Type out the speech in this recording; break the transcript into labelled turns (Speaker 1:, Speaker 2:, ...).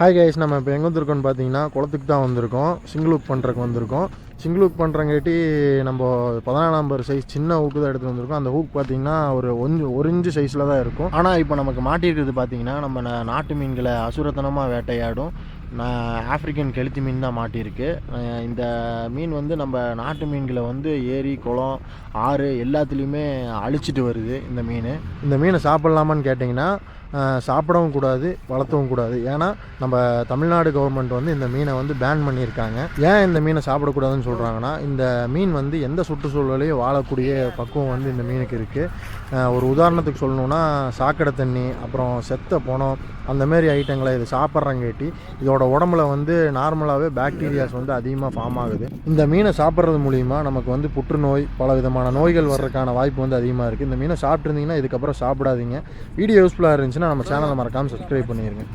Speaker 1: Hi guys நம்ம இப்போ எங்கே வந்திருக்கோம்னு பார்த்தீங்கன்னா குளத்துக்கு தான் வந்திருக்கோம். சிங்கிளுக் பண்ணுறக்கு வந்திருக்கோம். சிங்கிளுக் பண்ணுறங்காட்டி நம்ம பதினாலாம் நம்பர் சைஸ் சின்ன ஹூக்கு தான் எடுத்து வந்திருக்கோம். அந்த ஹூக் பார்த்தீங்கன்னா ஒரு ஒஞ்சு ஒரு இன்ச்சு சைஸில் தான் இருக்கும். ஆனால் இப்போ நமக்கு மாட்டியிருக்கிறது பார்த்தீங்கன்னா நம்ம நாட்டு மீன்களை அசுரத்தனமாக வேட்டையாடும். நான் ஆஃப்ரிக்கன் கெளுத்தி மீன் தான் மாட்டியிருக்கு. இந்த மீன் வந்து நம்ம நாட்டு மீன்களை வந்து ஏரி குளம் ஆறு எல்லாத்துலேயுமே அழிச்சிட்டு வருது இந்த மீன். இந்த மீனை சாப்பிட்லாமான்னு கேட்டிங்கன்னா சாப்பிடவும் கூடாது வளர்த்தவும் கூடாது. ஏன்னா நம்ம தமிழ்நாடு கவர்மெண்ட் வந்து இந்த மீனை வந்து பேன் பண்ணியிருக்காங்க. ஏன் இந்த மீனை சாப்பிடக்கூடாதுன்னு சொல்கிறாங்கன்னா இந்த மீன் வந்து எந்த சுற்றுச்சூழலையும் வாழக்கூடிய பக்குவம் வந்து இந்த மீனுக்கு இருக்குது ஒரு உதாரணத்துக்கு சொல்லணுன்னா சாக்கடை தண்ணி அப்புறம் செத்த பணம் அந்தமாரி ஐட்டங்களை இது சாப்பிட்றங்காட்டி இதோட உடம்புல வந்து நார்மலாகவே பாக்டீரியாஸ் வந்து அதிகமாக ஃபார்ம் ஆகுது. இந்த மீனை சாப்பிட்றது மூலிமா நமக்கு வந்து புற்றுநோய் பல விதமான நோய்கள் வர்றதுக்கான வாய்ப்பு வந்து அதிகமாக இருக்குது இந்த மீனை சாப்பிட்ருந்தீங்கன்னா இதுக்கப்புறம் சாப்பிடாதீங்க. வீடியோ யூஸ்ஃபுல்லாக இருந்துச்சுன்னா நம்ம சேனலை மறக்காமல் சப்ஸ்கிரைப் பண்ணிடுங்க